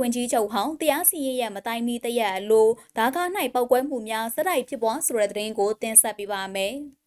ဝန်ကြီးချုပ်ဟောင်းတရားစီရင်ရမတိုင်မီတရက်အလိုဒါကာ၌ပောက်ကွဲမှုများစတိုက်ဖြစ်ပွားဆိုတဲ့သတင်းကိုတင်ဆက်ပေးပါမယ်။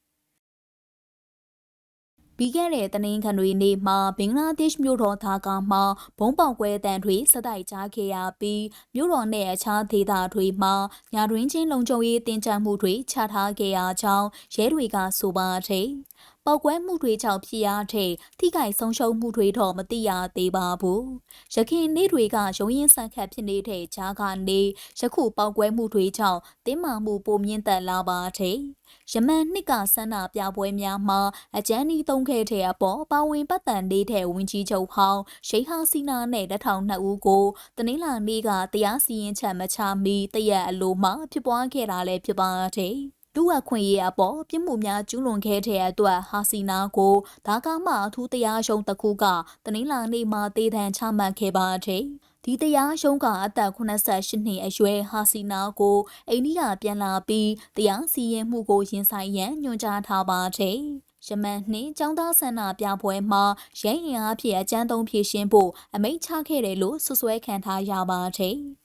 ပြီးခဲ့တဲ့တနင်္ဂနွေနေ့မှာဘင်္ဂလားဒေ့ရှ်မြို့တော်ဒါကာမှာဘုံပေါက်ကွဲတံတွေစတိုက်ကြားခဲ့ရပြီးမြို့တော်နဲ့အခြားဒေသတွေမှာညာတွင်ချင်းလုံခြုံရေးတင်ကြမှုတွေချထားခဲ့ရကြောင်းရဲတွေကဆိုပါတယ်။ ပောက်ကွဲမှုတွေကြောင့်ဖြစ်ရတဲ့ထိခိုက်ဆုံးရှုံးမှုတွေတော့မသိရသေးပါဘူး။ရခိုင်နေ့တွေကရုံးရင်ဆန့်ခတ်ဖြစ်နေတဲ့ကြားကနေယခုပောက်ကွဲမှုတွေကြောင့်တင်းမာမှုပိုမြင့်တက်လာပါတယ်။ယမန်နှစ်ကဆန္ဒပြပွဲများမှာအကြမ်းဤသုံးခဲ့တဲ့အပေါ်ပါဝင်ပတ်သက်နေတဲ့ဝင်းကြီးချုပ်ဟောင်းရှိဟာစီနာနဲ့လက်ထောင်နှစ်ဦးကိုတနင်္လာနေ့ကတရားစီရင်ချက်မချမီတရက်အလိုမှဖြစ်ပွားခဲ့တာလည်းဖြစ်ပါတယ်။ လူ့အခွင့်အရေးအပေါ်ပြစ်မှုများကျူးလွန်ခဲ့တဲ့အတွက်ဟာစီနာကိုဒါကာမှအထူးတရားရုံးတစ်ခုကတနင်္လာနေ့မှာတေတံချမှတ်ခဲ့ပါတယ်။ဒီတရားရုံးကအသက်88နှစ်အရွယ်ဟာစီနာကိုအိန္ဒိယပြန်လာပြီးတရားစီရင်မှုကိုရင်ဆိုင်ရန်ညွှန်ကြားထားပါတယ်။ယမန်နှင့်ចောင်းသားဆန္ဒပြပွဲမှာရဲရင်အားဖြင့်အကြမ်းသုံးဖြည့်ရှင်းဖို့အမိန့်ချခဲ့တယ်လို့ဆွဆွဲခံထားရပါတယ်။ဘ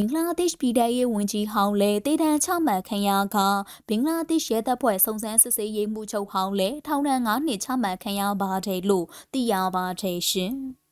င်္ဂလားဒေ့ရှ်ပြည်ထရေးဝန်ကြီးဟောင်းလည်းတေတံချမှတ်ခံရကဘင်္ဂလားဒေ့ရှ်ရဲတပ်ဖွဲ့စုံစမ်းစစ်ဆေးရေးမှုချုပ်ဟောင်းလည်းထောင်ဒဏ်9နှစ်ချမှတ်ခံရပါတယ်လို့သိရပါတယ်ရှင်။